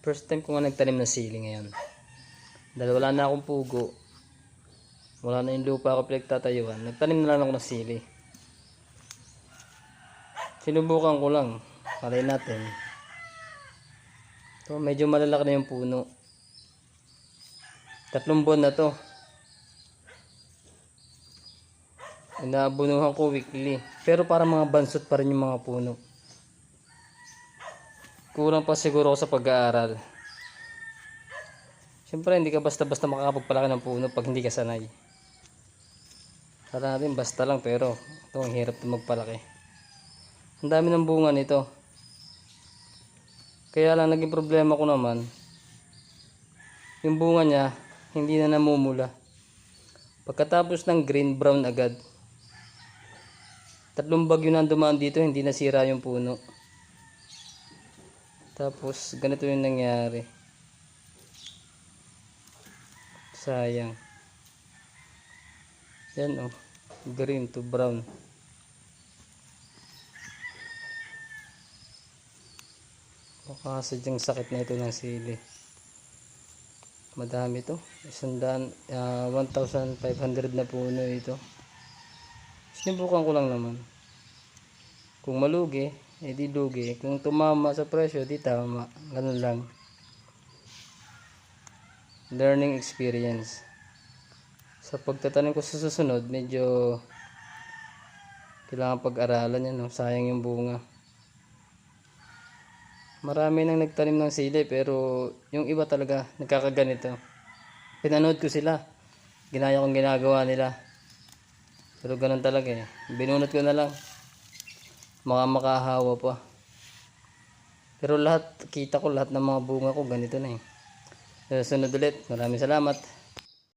First time ko nga nagtanim ng sili ngayon. Dahil wala na akong pugo. Wala na yung lupa ako pinagtatayuan. Nagtanim na lang ako ng sili. Sinubukan ko lang. Palay natin. Ito, medyo malalaki na yung puno. Tatlong buwan na to. Inaabunuhan ko weekly. Pero para mga bansot pa rin yung mga puno. Kulang pa siguro sa pag-aaral. Siyempre, hindi ka basta-basta makakapagpalaki ng puno pag hindi ka sanay. Kala natin basta lang pero ito ang hirap na magpalaki. Ang dami ng bunga nito. Kaya lang naging problema ko naman, yung bunga niya hindi na namumula. Pagkatapos ng green brown agad. Tatlong bagyo na dumaan dito, hindi nasira yung puno. Tapos ganito yung nangyari. Sayang. Yan oh. Green to brown. Baka sadyang sakit na ito ng sili. Madami to. Isandaan, ah, 1,500 na puno ito. Sinubukan ko lang naman. Kung malugi, eh di lugi. Kung tumama sa presyo, di tama. Ganun lang. Learning experience. Sa pagtatanim ko sa susunod, medyo kailangan pag-aralan yan. No? Sayang yung bunga. Marami nang nagtanim ng sili pero yung iba talaga nagkakaganito. Pinanood ko sila. Ginaya kong ginagawa nila. Pero ganun talaga eh. Binunot ko na lang. Mga makahawa pa. Pero lahat, kita ko lahat ng mga bunga ko ganito na eh. Sa sunod ulit. Maraming salamat.